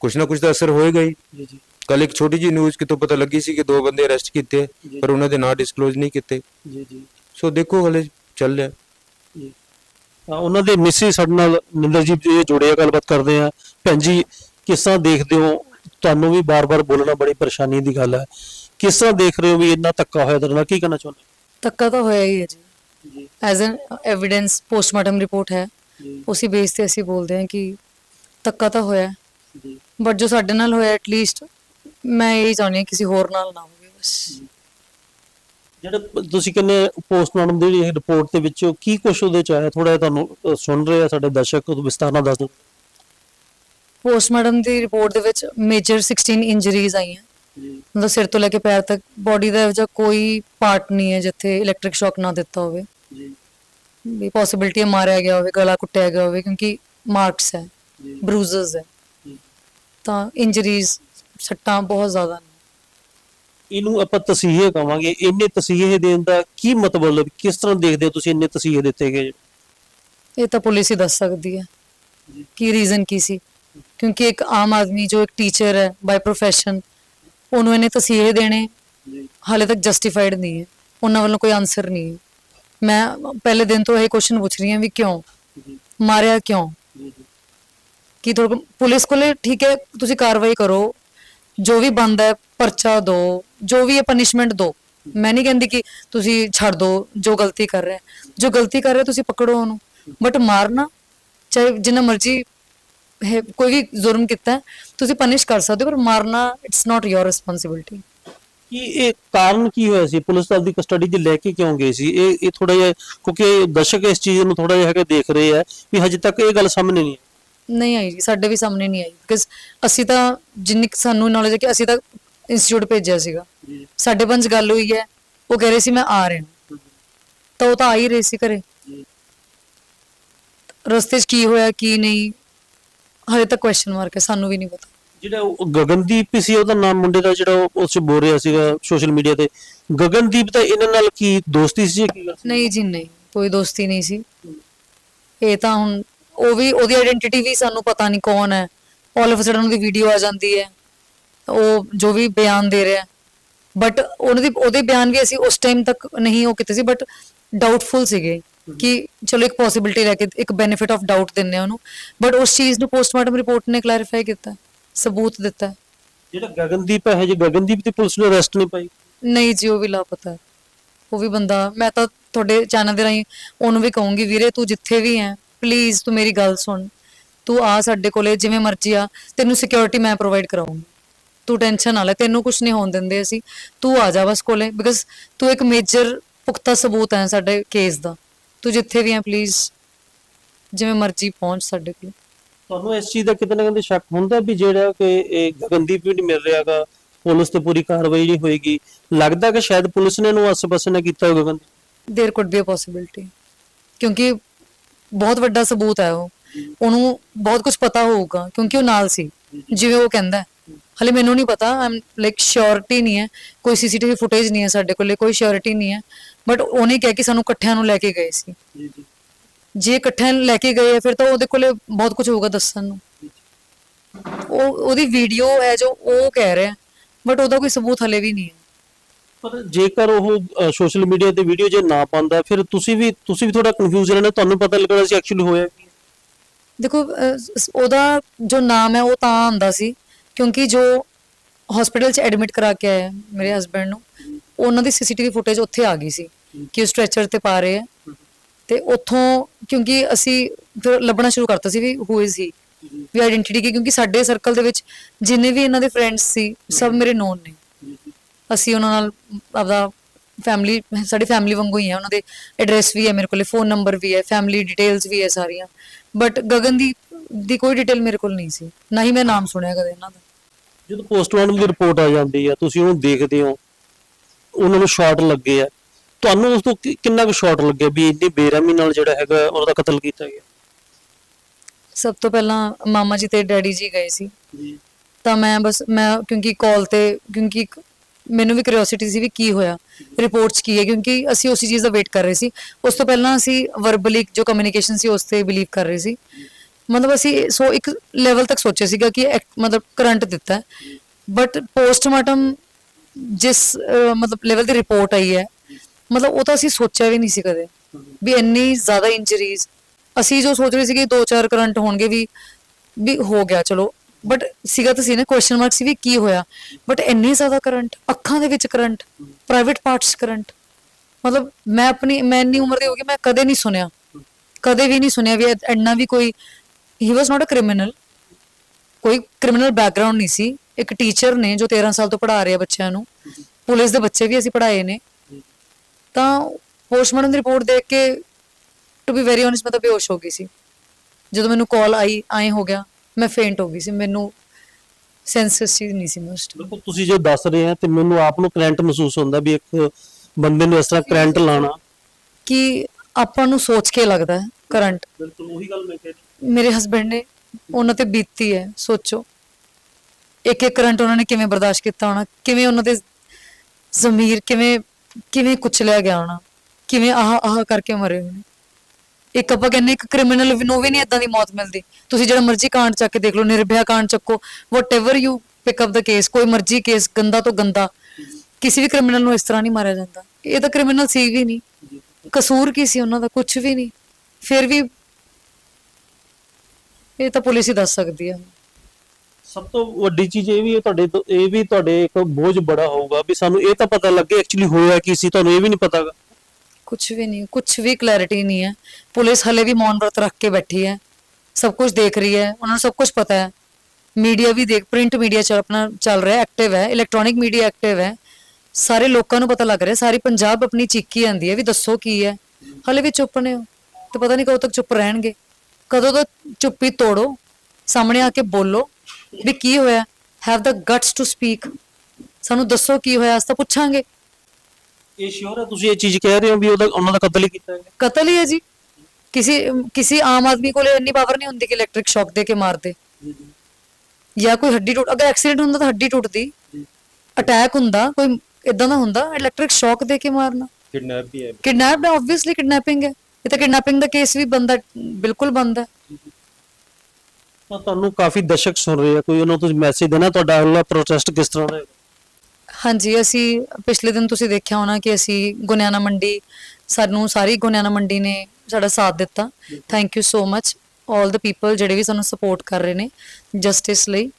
S4: ਕੁਛ ਨਾ ਕੁਛ ਤਾਂ ਅਸਰ ਹੋਏਗਾ ਹੀ।
S1: ਜੀ ਜੀ।
S4: ਕੱਲ ਇੱਕ ਛੋਟੀ ਜਿਹੀ ਨਿਊਜ਼ ਕਿਤੋਂ ਪਤਾ ਲੱਗੀ ਸੀ ਕਿ ਦੋ ਬੰਦੇ ਅਰੈਸਟ ਕੀਤੇ
S1: ਜੀ।
S4: ਪਰ ਉਹਨਾਂ ਦੇ ਨਾਂ ਡਿਸਕਲੋਜ਼ ਨਹੀਂ ਕੀਤੇ।
S1: ਜੀ ਜੀ।
S4: ਸੋ ਦੇਖੋ ਹਲੇ ਚੱਲ ਰਿਹਾ।
S1: ਜੀ ਉਹਨਾਂ ਦੇ ਮਿਸਿਸ ਸਾਡੇ ਨਾਲ ਨਿੰਦਰਜੀਤ ਜੀ ਜੁੜੇ ਆ ਗੱਲਬਾਤ ਕਰਦੇ ਆ। ਭੈਣ ਜੀ ਕਿਸ ਤਰ੍ਹਾਂ ਦੇਖਦੇ ਹੋ? ਤੁਹਾਨੂੰ ਵੀ ਬਾਰ-ਬਾਰ ਬੋਲਣਾ ਬੜੀ ਪਰੇਸ਼ਾਨੀ ਦੀ ਗੱਲ ਹੈ। ਕਿਸ ਤਰ੍ਹਾਂ ਦੇਖ ਰਹੇ ਹੋ ਵੀ ਇੰਨਾ ਧੱਕਾ ਹੋਇਆ ਤੇਰੇ ਨਾਲ? ਕੀ ਕਰਨਾ ਚਾਹੁੰਦੇ?
S3: ਧੱਕਾ ਤਾਂ ਹੋਇਆ ਹੀ ਹੈ ਜੀ। As an evidence postmortem report ਹੈ। ਉਸੇ ਬੇਸ ਤੇ ਅਸੀਂ ਬੋਲਦੇ ਹਾਂ ਕਿ ਧੱਕਾ ਤਾਂ ਹੋਇਆ
S1: ਜੀ।
S3: ਬਟ ਜੋ ਸਾਡੇ ਨਾਲ ਹੋਇਆ ਐਟਲੀਸਟ ਮੈਂ ਇਹ ਚਾਹੁੰਦੀ ਹਾਂ ਕਿਸੇ ਹੋਰ ਨਾਲ ਨਾ ਹੋਵੇ ਬਸ।
S1: ਜਿਹੜਾ ਤੁਸੀਂ ਕਹਿੰਦੇ ਪੋਸਟਮਾਰਟਮ ਦੀ ਜਿਹੜੀ ਰਿਪੋਰਟ ਦੇ ਵਿੱਚ ਕੀ ਕੁਝ ਉਹਦੇ ਚ ਆਇਆ? ਥੋੜਾ ਤੁਹਾਨੂੰ ਸੁਣ ਰਹੇ ਆ ਸਾਡੇ ਦਰਸ਼ਕ ਉਹ ਵਿਸਤਾਰ ਨਾਲ ਦੱਸ ਦਿਓ।
S3: ਪੋਸਟਮਾਰਟਮ ਦੀ ਰਿਪੋਰਟ ਦੇ ਵਿੱਚ ਮੇਜਰ 16 ਇੰਜਰੀਜ਼ ਆਈਆਂ।
S1: ਜੀ।
S3: ਮਤਲਬ ਸਿਰ ਤੋਂ ਲੈ ਕੇ ਪੈਰ ਤੱਕ ਬਾਡੀ ਦਾ ਇਹੋ ਜਿਹਾ ਕੋਈ ਪਾਰਟ ਨਹੀਂ ਹੈ ਜਿੱਥੇ ਇਲੈਕਟ੍ਰਿਕ ਸ਼ੌਕ ਨਾ ਦਿੱਤਾ ਹੋਵੇ।
S1: ਜੀ।
S3: ਵੀ ਪੋਸਿਬਿਲਿਟੀ ਹੈ ਮਾਰਿਆ ਗਿਆ ਹੋਵੇ ਗਲਾ ਕੁੱਟਿਆ ਗਿਆ ਹੋਵੇ ਕਿਉਂਕਿ ਮਾਰਕਸ ਹੈ ਬਰੂਜ਼ਸ ਹੈ। ਤਾਂ ਇੰਜਰੀਜ਼ ਸੱਟਾਂ ਬਹੁਤ ਜ਼ਿਆਦਾ ਨੇ।
S1: ਇਹਨੂੰ ਆਪਾਂ ਤਸੀਹੇ ਕਵਾਂਗੇ ਇੰਨੇ ਤਸੀਹੇ ਦੇਣ ਦਾ ਕੀ ਮਤਲਬ? ਕਿਸ ਤਰ੍ਹਾਂ ਦੇਖਦੇ ਹੋ ਤੁਸੀਂ ਇੰਨੇ ਤਸੀਹੇ ਦਿੱਤੇ ਗਏ?
S3: ਇਹ ਤਾਂ ਪੁਲਿਸ ਹੀ ਦੱਸ ਸਕਦੀ ਹੈ। ਕੀ ਰੀਜ਼ਨ ਕੀ ਸੀ? ਕਿਉਂਕਿ ਇੱਕ ਆਮ ਆਦਮੀ ਜੋ ਇੱਕ ਟੀਚਰ ਹੈ ਬਾਈ ਪ੍ਰੋਫੈਸ਼ਨ ਉਹਨੂੰ ਇਹਨੇ ਤਸੀਹੇ ਦੇਣੇ ਹਾਲੇ ਤੱਕ ਜਸਟੀਫਾਈਡ ਨਹੀਂ ਹੈ। ਉਹਨਾਂ ਵੱਲੋਂ ਕੋਈ ਆਨਸਰ ਨਹੀਂ ਹੈ। ਮੈਂ ਪਹਿਲੇ ਦਿਨ ਤੋਂ ਇਹ ਕੁਐਸਚਨ ਪੁੱਛ ਰਹੀ ਹਾਂ ਵੀ ਕਿਉਂ? ਮਾਰਿਆ ਕਿਉਂ? ਕਿ ਤੁਹਾਡੇ ਪੁਲਿਸ ਕੋਲੇ ਠੀਕ ਹੈ ਤੁਸੀਂ ਕਾਰਵਾਈ ਕਰੋ। ਜੋ ਵੀ ਬੰਦਾ ਹੈ ਪਰਚਾ ਦਿਓ ਜੋ ਵੀ ਹੈ ਪਨਿਸ਼ਮੈਂਟ ਦਿਓ ਮੈਂ ਨਹੀਂ ਕਹਿੰਦੀ ਕਿ ਤੁਸੀਂ ਛੱਡ ਦਿਓ ਜੋ ਗਲਤੀ ਕਰ ਰਿਹਾ ਹੈ। ਜੋ ਗਲਤੀ ਕਰ ਰਿਹਾ ਤੁਸੀਂ ਪਕੜੋ ਉਹਨੂੰ। ਬਟ ਮਾਰਨਾ ਚਾਹੇ ਜਿੰਨਾ ਮਰਜ਼ੀ ਹੈ ਕੋਈ ਵੀ ਜ਼ੁਰਮ ਕੀਤਾ ਹੈ, ਤੁਸੀਂ ਪਨਿਸ਼ ਕਰ ਸਕਦੇ ਹੋ ਪਰ ਮਾਰਨਾ ਇਟਸ ਨਾਟ ਯੋਰ ਰਿਸਪੌਂਸਿਬਿਲਟੀ
S1: ਕੀ ਇਹ ਕਾਰਨ ਕੀ ਹੋਇਆ ਸੀ? ਪੁਲਿਸ ਤਾਂ ਆਪਦੀ ਕਸਟਡੀ 'ਚ ਲੈ ਕੇ ਕਿਉਂ ਗਏ ਸੀ? ਇਹ ਇਹ ਥੋੜਾ ਜਿਹਾ ਕਿਉਂਕਿ ਦਰਸ਼ਕ ਇਸ ਚੀਜ਼ ਨੂੰ ਥੋੜਾ ਜਿਹਾ ਹੈਗਾ ਦੇਖ ਰਹੇ ਆ ਵੀ ਹਜੇ ਤੱਕ ਇਹ ਗੱਲ ਸਾਹਮਣੇ ਨਹੀਂ ਆਈ।
S3: ਨਹੀਂ ਆਈ ਜੀ ਸਾਡੇ ਵੀ ਸਾਹਮਣੇ ਨਹੀਂ ਆਈ ਬਿਕਾਜ਼ ਅਸੀਂ ਤਾਂ ਜਿੰਨੀ ਕੁ ਸਾਨੂੰ ਨੌਲੇਜ ਹੈ ਕਿ ਅਸੀਂ ਤਾਂ ਇੰਸਟੀਚਿਊਟ ਭੇਜਿਆ ਸੀਗਾ।
S1: ਜੀ।
S3: ਸਾਡੇ ਪੰਜ ਗੱਲ ਹੋਈ ਹੈ ਉਹ ਕਹਿ ਰਹੇ ਸੀ ਮੈਂ ਆ ਰਿਹਾ। ਤਾਂ ਉਹ ਤਾਂ ਆ ਹੀ ਰਹੇ ਸੀ ਘਰੇ।
S1: ਜੀ।
S3: ਰਸਤੇ 'ਚ ਕੀ ਹੋਇਆ ਕੀ ਨਹੀਂ ਹਜੇ ਤੱਕ ਕੁਐਸਚਨ ਮਾਰਕ ਹੈ ਸਾਨੂੰ ਵੀ ਨਹੀਂ ਪਤਾ।
S1: ਜਿਹੜਾ ਉਹ ਗਗਨਦੀਪ ਸੀ ਉਹਦਾ ਨਾਮ ਮੁੰਡੇ ਦਾ ਜਿਹੜਾ ਉਹ ਉਸ 'ਚ ਬੋਲ ਰਿਹਾ ਸੀਗਾ ਸੋਸ਼ਲ ਮੀਡੀਆ ਤੇ। ਗਗਨਦੀਪ ਤਾਂ ਇਹਨਾਂ ਨਾਲ ਕੀ ਦੋਸਤੀ ਸੀ ਜਾਂ ਕੀ ਗੱਲ ਸੀ?
S3: ਨਹੀਂ ਜੀ ਨਹੀਂ ਕੋਈ ਦੋਸਤੀ ਨਹੀਂ ਸੀ। ਇਹ ਤਾਂ ਹੁਣ ਉਹ ਵੀ ਉਹਦੀ ਆਇਡੈਂਟੀਟੀ ਵੀ ਸਾਨੂੰ ਪਤਾ ਨਹੀਂ ਕੌਣ ਹੈ। ਆਲ ਆਫ ਸਡਨ ਉਹਦੀ ਵੀਡੀਓ ਆ ਜਾਂਦੀ ਹੈ। ਉਹ ਜੋ ਵੀ ਬਿਆਨ ਦੇ ਰਿਹਾ ਬਟ ਉਹਨਾਂ ਦੀ ਉਹਦੇ ਬਿਆਨ ਵੀ ਅਸੀਂ ਉਸ ਟਾਈਮ ਤੱਕ ਨਹੀਂ ਉਹ ਕੀਤੇ ਸੀ ਬਟ ਡਾਊਟਫੁਲ ਸੀਗੇ ਕਿ ਚਲੋ ਇੱਕ ਪੋਸਿਬਿਲਿਟੀ ਲੈ ਕੇ ਇੱਕ ਬੈਨੀਫਿਟ ਆਫ ਡਾਊਟ ਦਿੰਨੇ ਆ ਉਹਨੂੰ। ਬਟ ਉਸ ਚੀਜ਼ ਨੂੰ ਪੋਸਟਮਾਰਟਮ ਰਿਪੋਰਟ ਨੇ ਕਲੈਰੀਫਾਈ ਕੀਤਾ ਸਬੂਤ ਦਿੱਤਾ।
S1: ਜਿਹੜਾ ਗਗਨਦੀਪ ਹੈ ਹਜੇ ਗਗਨਦੀਪ ਦੀ ਪੁਲਿਸ ਨੇ ਅਰੈਸਟ ਨਹੀਂ ਪਾਈ?
S3: ਨਹੀਂ ਜੀ ਉਹ ਵੀ ਲਾਪਤਾ। ਹੈ ਉਹ ਵੀ ਬੰਦਾ ਮੈਂ ਤਾਂ ਤੁਹਾਡੇ ਚੈਨਲ ਦੇ ਰਾਹੀਂ ਉਹਨੂੰ ਵੀ ਕਹੂੰਗੀ ਵੀਰੇ ਤੂੰ ਜਿੱਥੇ ਵੀ ਹੈ ਪਲੀਜ਼ ਤੂੰ ਮੇਰੀ ਗੱਲ ਸੁਣ ਤੂੰ ਆ ਸਾਡੇ ਕੋਲੇ ਜਿਵੇਂ ਮਰਜ਼ੀ ਆ ਤੈਨੂੰ ਸਿਕਿਉਰਿਟੀ ਮੈਂ ਪ੍ਰੋਵਾਈਡ ਕਰਾਉਂਗੀ ਤੂੰ ਟੈਨਸ਼ਨ ਨਾ ਲੈ ਤੈਨੂੰ ਕੁਝ ਨਹੀਂ ਹੋਣ ਦਿੰਦੇ ਅਸੀਂ ਤੂੰ ਆ ਜਾ ਬਸ ਕੋਲੇ ਬਿਕਾਜ਼ ਤੂੰ ਇੱਕ ਮੇਜਰ ਪੁਖਤਾ ਸਬੂਤ ਹੈ ਸਾਡੇ ਕੇਸ ਦਾ ਤੂੰ ਜਿੱਥੇ ਵੀ ਹੈ ਪਲੀਜ਼ ਜਿਵੇਂ ਮਰਜ਼ੀ ਪਹੁੰਚ ਸਾਡੇ ਕੋਲ
S1: ਤੁਹਾਨੂੰ ਇਸ ਚੀਜ਼ ਦਾ ਕਿਤੇ ਨਾ ਕਿਤੇ ਸ਼ੱਕ ਹੁੰਦਾ ਵੀ ਜਿਹੜਾ ਕਿ ਇਹ ਗਗਨਦੀਪ ਵੀ ਨਹੀਂ ਮਿਲ ਰਿਹਾਗਾ ਪੁਲਿਸ ਤੇ ਪੂਰੀ ਕਾਰਵਾਈ ਨਹੀਂ ਹੋਏਗੀ ਲੱਗਦਾ ਕਿ ਸ਼ਾਇਦ ਪੁਲਿਸ ਨੇ ਇਹਨੂੰ ਆਸ-ਪਾਸੇ ਨਾ ਕੀਤਾ ਹੋਵੇ Gagandeep
S3: there could be a possibility ਕਿਉਂਕਿ ਬਹੁਤ ਵੱਡਾ ਸਬੂਤ ਹੈ ਉਹ। ਉਹਨੂੰ ਬਹੁਤ ਕੁਝ ਪਤਾ ਹੋਊਗਾ ਕਿਉਂਕਿ ਉਹ ਨਾਲ ਸੀ। ਜਿਵੇਂ ਉਹ ਕਹਿੰਦਾ ਹੈ। ਹਲੇ ਮੈਨੂੰ ਨਹੀਂ ਪਤਾ ਆਮ ਲਾਈਕ ਸ਼ੋਰਿਟੀ ਨਹੀਂ ਹੈ। ਕੋਈ ਸੀਸੀਟੀਵੀ ਫੁਟੇਜ ਨਹੀਂ ਹੈ ਸਾਡੇ ਕੋਲੇ ਕੋਈ ਸ਼ੋਰਿਟੀ ਨਹੀਂ ਹੈ। ਬਟ ਉਹਨੇ ਕਿਹਾ ਕਿ ਸਾਨੂੰ ਇਕੱਠਿਆਂ ਨੂੰ ਲੈ ਕੇ ਗਏ ਸੀ।
S1: ਜੀ
S3: ਇਕੱਠਿਆਂ ਨੂੰ ਲੈ ਕੇ ਗਏ ਆ ਫਿਰ ਤਾਂ ਉਹਦੇ ਕੋਲੇ ਬਹੁਤ ਕੁਝ ਹੋਊਗਾ ਦੱਸਣ ਨੂੰ। ਉਹ ਉਹਦੀ ਵੀਡੀਓ ਹੈ ਜੋ ਉਹ ਕਹਿ ਰਿਹਾ ਬਟ ਉਹਦਾ ਕੋਈ ਸਬੂਤ ਹਲੇ ਵੀ ਨਹੀਂ ਹੈ।
S1: ਪਰ ਜੇਕਰ ਉਹ ਸੋਸ਼ਲ ਮੀਡੀਆ ਤੇ ਵੀਡੀਓ ਜੇ ਨਾ ਪਾਉਂਦਾ ਫਿਰ ਤੁਸੀਂ ਵੀ ਤੁਸੀਂ ਵੀ ਥੋੜਾ ਕਨਫਿਊਜ਼ ਰਹਿਣਾ ਤੁਹਾਨੂੰ ਪਤਾ ਲੱਗਣਾ ਸੀ ਐਕਚੁਅਲੀ ਹੋਇਆ ਕੀ
S3: ਦੇਖੋ ਅਹ, ਉਹਦਾ ਜੋ ਨਾਮ ਹੈ ਉਹ ਤਾਂ ਆਂਦਾ ਸੀ ਕਿਉਂਕਿ ਜੋ ਹਸਪੀਟਲ 'ਚ ਐਡਮਿਟ ਕਰਾ ਕੇ ਆਏ ਮੇਰੇ ਹਸਬੰਡ ਨੂੰ ਉਹਨਾਂ ਦੀ ਸੀਸੀਟੀਵੀ ਫੁਟੇਜ ਉੱਥੇ ਆ ਗਈ ਸੀ ਕਿ ਉਹ ਸਟ੍ਰੈਚਰ ਤੇ ਪਾ ਰਹੇ ਆ ਤੇ ਉੱਥੋਂ ਕਿਉਂਕਿ ਅਸੀਂ ਫਿਰ ਲੱਭਣਾ ਸ਼ੁਰੂ ਕਰਤਾ ਸੀ ਵੀ who is he we identity ਕੀ ਕਿਉਂਕਿ ਸਾਡੇ ਸਰਕਲ ਦੇ ਵਿੱਚ ਜਿੰਨੇ ਵੀ ਇਹਨਾਂ ਦੇ ਫਰੈਂਡਸ ਸੀ ਸਭ ਮੇਰੇ ਨੋਨ ਨੇ। ਅਸੀਂ ਉਹਨਾਂ ਨਾਲ ਆਪਦਾ ਫੈਮਿਲੀ ਸਾਡੀ ਫੈਮਿਲੀ ਵਾਂਗੂ ਹੀ ਹੈ ਉਹਨਾਂ ਦੇ ਐਡਰੈਸ ਵੀ ਹੈ ਮੇਰੇ ਕੋਲੇ ਫੋਨ ਨੰਬਰ ਵੀ ਹੈ ਫੈਮਿਲੀ ਡਿਟੇਲਸ ਵੀ ਹੈ ਸਾਰੀਆਂ। ਬਟ ਗਗਨ ਦੀ ਦੀ ਕੋਈ ਡਿਟੇਲ ਮੇਰੇ ਕੋਲ ਨਹੀਂ ਸੀ ਨਾ ਹੀ ਮੈਂ ਨਾਮ ਸੁਣਿਆ ਕਦੇ ਇਹਨਾਂ ਦਾ।
S1: ਜਦੋਂ ਪੋਸਟਮਾਰਟਮ ਦੀ ਰਿਪੋਰਟ ਆ ਜਾਂਦੀ ਆ ਤੁਸੀਂ ਉਹਨੂੰ ਦੇਖਦੇ ਹੋ ਉਹਨਾਂ ਨੂੰ ਸ਼ਾਟ ਲੱਗੇ ਆ। ਤੁਹਾਨੂੰ ਉਸ ਤੋਂ ਕਿ- ਕਿੰਨਾ ਕੁ ਸ਼ਾਟ ਲੱਗਿਆ ਵੀ ਇੰਨੀ ਬੇਰਹਿਮੀ ਨਾਲ ਜਿਹੜਾ ਹੈਗਾ ਉਹਦਾ ਕਤਲ ਕੀਤਾ ਗਿਆ?
S3: ਸਭ ਤੋਂ ਪਹਿਲਾਂ ਮਾਮਾ ਜੀ ਤੇ ਡੈਡੀ ਜੀ ਗਏ ਸੀ।
S1: ਜੀ।
S3: ਤਾਂ ਮੈਂ ਬਸ ਮੈਂ ਕਿਉਂਕਿ ਕਾਲ ਤੇ ਕਿਉਂਕਿ ਇੱਕ ਮੈਨੂੰ ਵੀ ਕਿਉਰਿਓਸਿਟੀ ਸੀ ਵੀ ਕੀ ਹੋਇਆ ਰਿਪੋਰਟਸ ਕੀ ਹੈ, ਕਿਉਂਕਿ ਅਸੀਂ ਉਸੇ ਚੀਜ਼ ਦਾ ਵੇਟ ਕਰ ਰਹੇ ਸੀ। ਉਸ ਤੋਂ ਪਹਿਲਾਂ ਅਸੀਂ ਵਰਬਲੀ ਜੋ ਕਮਿਊਨੀਕੇਸ਼ਨ ਸੀ, ਉਸ ਤੇ ਬਿਲੀਵ ਕਰ ਰਹੇ ਸੀ। ਮਤਲਬ ਅਸੀਂ ਸੋ ਇੱਕ ਲੈਵਲ ਤੱਕ ਸੋਚਿਆ ਸੀਗਾ ਕਿ ਮਤਲਬ ਕਰੰਟ ਦਿੱਤਾ ਬਟ ਪੋਸਟਮਾਰਟਮ ਜਿਸ ਮਤਲਬ ਲੈਵਲ ਦੀ ਰਿਪੋਰਟ ਆਈ ਹੈ, ਮਤਲਬ ਉਹ ਤਾਂ ਅਸੀਂ ਸੋਚਿਆ ਵੀ ਨਹੀਂ ਸੀ ਕਦੇ ਵੀ ਇੰਨੀ ਜ਼ਿਆਦਾ ਇੰਜਰੀਜ਼ ਅਸੀਂ ਜੋ ਸੋਚ ਰਹੇ ਸੀ ਕਿ ਦੋ ਚਾਰ ਕਰੰਟ ਹੋਣਗੇ ਵੀ ਵੀ ਹੋ ਗਿਆ, ਚਲੋ ਬਟ ਸੀਗਾ ਤਾਂ ਸੀ ਨਾ ਕੁਐਸਚਨ ਮਾਰਕ ਸੀ ਵੀ ਕੀ ਹੋਇਆ? ਬਟ ਇੰਨੇ ਜ਼ਿਆਦਾ ਕਰੰਟ ਅੱਖਾਂ ਦੇ ਵਿੱਚ ਕਰੰਟ ਪ੍ਰਾਈਵੇਟ ਪਾਰਟਸ ਕਰੰਟ ਮਤਲਬ ਮੈਂ ਆਪਣੀ, ਮੈਂ ਇੰਨੀ ਉਮਰ ਦੀ ਹੋ ਗਈ, ਮੈਂ ਕਦੇ ਨਹੀਂ ਸੁਣਿਆ। ਕਦੇ ਵੀ ਨਹੀਂ ਸੁਣਿਆ ਵੀ ਇਹ- ਵੀ ਕੋਈ ਹੀ ਵਾਸ ਨਾਟ ਅ ਕ੍ਰਿਮੀਨਲ ਕੋਈ ਕ੍ਰਿਮੀਨਲ ਬੈਕਗ੍ਰਾਉਂਡ ਨਹੀਂ ਸੀ। ਇੱਕ ਟੀਚਰ ਨੇ ਜੋ 13 ਸਾਲ ਤੋਂ ਪੜ੍ਹਾ ਰਿਹਾ ਬੱਚਿਆਂ ਨੂੰ। ਪੁਲਿਸ ਦੇ ਬੱਚੇ ਵੀ ਅਸੀਂ ਪੜ੍ਹਾਏ ਨੇ। ਤਾਂ ਪੋਸਟਮਾਰਟਮ ਦੀ ਰਿਪੋਰਟ ਦੇਖ ਕੇ ਟੂ ਬੀ ਵੈਰੀ ਓਨੈਸਟ ਮੈਂ ਤਾਂ ਬੇਹੋਸ਼ ਹੋ ਗਈ ਸੀ। ਜਦੋਂ ਮੈਨੂੰ ਕਾਲ ਆਈ ਆਏ ਹੋ ਗਿਆ। ਮੈਂ ਫੇਂਟ ਹੋ ਗਈ ਸੀ ਮੈਨੂੰ ਸੈਂਸਸ ਚੀਜ਼ ਨਹੀਂ ਸੀ ਮੋਸਟ
S1: ਬਿਲਕੁਲ ਤੁਸੀਂ ਜੋ ਦੱਸ ਰਹੇ ਆ ਤੇ ਮੈਨੂੰ ਆਪ ਨੂੰ ਕਰੰਟ ਮਹਿਸੂਸ ਹੁੰਦਾ ਵੀ ਇੱਕ ਬੰਦੇ ਨੂੰ ਇਸ ਤਰ੍ਹਾਂ ਕਰੰਟ ਲਾਣਾ
S3: ਕਿ ਆਪਾਂ ਨੂੰ ਸੋਚ ਕੇ ਲੱਗਦਾ ਹੈ ਕਰੰਟ
S1: ਬਿਲਕੁਲ ਉਹੀ ਗੱਲ ਮੈਂ ਕਹਿ।
S3: ਮੇਰੇ ਹਸਬੰਡ ਨੇ ਉਹਨਾਂ ਤੇ ਬੀਤੀ ਹੈ ਸੋਚੋ। ਇੱਕ ਇੱਕ ਕਰੰਟ ਉਹਨਾਂ ਨੇ ਕਿਵੇਂ ਬਰਦਾਸ਼ਤ ਕੀਤਾ ਹੋਣਾ ਕਿਵੇਂ ਉਹਨਾਂ ਦੇ ਜ਼ਮੀਰ ਕਿਵੇਂ ਕਿਵੇਂ ਕੁਚਲਿਆ ਗਿਆ ਹੋਣਾ ਕਿਵੇਂ ਆਹ ਆਹ ਕਰਕੇ ਮਰੇ ਹੋਣੇ ਇੱਕ ਆਪਾਂ ਕਹਿੰਦੇ ਇੱਕ ਕ੍ਰਿਮੀਨਲ ਨੂੰ ਵੀ ਨਹੀਂ ਇਦਾਂ ਦੀ ਮੌਤ ਮਿਲਦੀ। ਤੁਸੀਂ ਜਿਹੜਾ ਮਰਜ਼ੀ ਕਾਂਡ ਚੱਕ ਕੇ ਦੇਖ ਲਓ ਨਿਰਭਇਆ ਕਾਂਡ ਚੱਕੋ ਵਟਐਵਰ ਯੂ ਪਿਕ ਅਪ ਦਾ ਕੇਸ ਕੋਈ ਮਰਜ਼ੀ ਕੇਸ ਗੰਦਾ ਤੋਂ ਗੰਦਾ, ਕਿਸੇ ਵੀ ਕ੍ਰਿਮੀਨਲ ਨੂੰ ਇਸ ਤਰ੍ਹਾਂ ਨਹੀਂ ਮਾਰਿਆ ਜਾਂਦਾ। ਇਹ ਤਾਂ ਕ੍ਰਿਮੀਨਲ ਸੀ ਵੀ ਨਹੀਂ। ਕਸੂਰ ਕੀ ਸੀ ਉਹਨਾਂ ਦਾ? ਕੁਝ ਵੀ ਨਹੀਂ। ਫਿਰ ਵੀ ਇਹ ਤਾਂ ਪੁਲਿਸ ਹੀ ਦੱਸ ਸਕਦੀ ਹੈ
S1: ਸਭ ਤੋਂ ਵੱਡੀ ਚੀਜ਼ ਇਹ ਵੀ ਹੈ, ਤੁਹਾਡੇ ਤੋਂ, ਇਹ ਵੀ ਤੁਹਾਡੇ ਇੱਕ ਬੋਝ ਬੜਾ ਹੋਊਗਾ ਵੀ ਸਾਨੂੰ ਇਹ ਤਾਂ ਪਤਾ ਲੱਗੇ ਐਕਚੁਅਲੀ ਹੋਇਆ ਕੀ ਸੀ, ਤੁਹਾਨੂੰ ਇਹ ਵੀ ਨਹੀਂ ਪਤਾਗਾ।
S3: ਕੁਝ ਵੀ ਨਹੀਂ ਕੁਝ ਵੀ ਕਲੈਰਿਟੀ ਨਹੀਂ ਹੈ। ਪੁਲਿਸ ਹਲੇ ਵੀ ਮੌਨ ਵਰਤ ਰੱਖ ਕੇ ਬੈਠੀ ਹੈ। ਸਭ ਕੁਝ ਦੇਖ ਰਹੀ ਹੈ, ਉਹਨਾਂ ਨੂੰ ਸਭ ਕੁਝ ਪਤਾ ਹੈ। ਮੀਡੀਆ ਵੀ ਦੇਖ ਪ੍ਰਿੰਟ ਮੀਡੀਆ ਚ ਆਪਣਾ ਚੱਲ ਰਿਹਾ ਐਕਟਿਵ ਹੈ ਇਲੈਕਟ੍ਰੋਨਿਕ ਮੀਡੀਆ ਐਕਟਿਵ ਹੈ। ਸਾਰੇ ਲੋਕਾਂ ਨੂੰ ਪਤਾ ਲੱਗ ਰਿਹਾ, ਸਾਰੀ ਪੰਜਾਬ ਆਪਣੀ ਚੀਕੀ ਆਂਦੀ ਹੈ ਵੀ ਦੱਸੋ ਕੀ ਹੈ। ਹਲੇ ਵੀ ਚੁੱਪ ਨੇ ਉਹ, ਤੇ ਪਤਾ ਨਹੀਂ ਕਦੋਂ ਤੱਕ ਚੁੱਪ ਰਹਿਣਗੇ। ਕਦੋਂ ਤੋਂ ਚੁੱਪੀ ਤੋੜੋ, ਸਾਹਮਣੇ ਆ ਕੇ ਬੋਲੋ ਵੀ ਕੀ ਹੋਇਆ। Have the guts to speak ਸਾਨੂੰ ਦੱਸੋ ਕੀ ਹੋਇਆ, ਅਸ ਤਾਂ ਪੁੱਛਾਂਗੇ।
S1: ਇਹ ਸ਼ੋਰ ਹੈ ਤੁਸੀਂ ਇਹ ਚੀਜ਼ ਕਹਿ ਰਹੇ ਹੋ ਵੀ ਉਹਦਾ ਉਹਨਾਂ ਦਾ ਕਤਲ ਹੀ ਕੀਤਾ ਹੈ
S3: ਕਤਲ ਹੀ ਹੈ ਜੀ। ਕਿਸੇ ਕਿਸੇ ਆਮ ਆਦਮੀ ਕੋਲੇ ਇੰਨੀ ਪਾਵਰ ਨਹੀਂ ਹੁੰਦੀ ਕਿ ਇਲੈਕਟ੍ਰਿਕ ਸ਼ੌਕ ਦੇ ਕੇ ਮਾਰ ਦੇ ਜਾਂ। ਕੋਈ ਹੱਡੀ ਟੁੱਟ ਅਗਰ ਐਕਸੀਡੈਂਟ ਹੁੰਦਾ ਤਾਂ ਹੱਡੀ ਟੁੱਟਦੀ। ਅਟੈਕ ਹੁੰਦਾ ਕੋਈ ਇਦਾਂ ਦਾ ਹੁੰਦਾ ਇਲੈਕਟ੍ਰਿਕ ਸ਼ੌਕ ਦੇ ਕੇ ਮਾਰਨਾ।
S4: ਕਿਡਨੈਪ ਵੀ ਹੈ।
S3: ਕਿਡਨੈਪਡ ਆਬਵੀਅਸਲੀ ਕਿਡਨੈਪਿੰਗ ਹੈ। ਇਹ ਤਾਂ ਕਿਡਨੈਪਿੰਗ ਦਾ ਕੇਸ ਵੀ ਬੰਦਾ ਬਿਲਕੁਲ ਬੰਦਾ
S1: ਤਾਂ ਤੁਹਾਨੂੰ ਕਾਫੀ ਦਰਸ਼ਕ ਸੁਣ ਰਹੇ ਆ। ਕੋਈ ਉਹਨਾਂ ਨੂੰ ਤੁਸੀਂ ਮੈਸੇਜ ਦੇਣਾ ਤੁਹਾਡਾ ਅਗਲਾ ਪ੍ਰੋਟੈਸਟ ਕਿਸ ਤਰ੍ਹਾਂ ਦਾ
S3: ਹਾਂਜੀ, ਅਸੀਂ ਪਿਛਲੇ ਦਿਨ ਤੁਸੀਂ ਦੇਖਿਆ ਹੋਣਾ ਕਿ ਅਸੀਂ ਗੁਨਿਆਣਾ ਮੰਡੀ, ਸਾਨੂੰ ਸਾਰੀ ਗੁਨਿਆਣਾ ਮੰਡੀ ਨੇ ਸਾਡਾ ਸਾਥ ਦਿੱਤਾ। Thank you so much 올 the people ਜਿਹੜੇ ਵੀ ਸਾਨੂੰ ਸਪੋਰਟ ਕਰ ਰਹੇ ਨੇ ਜਸਟਿਸ ਲਈ।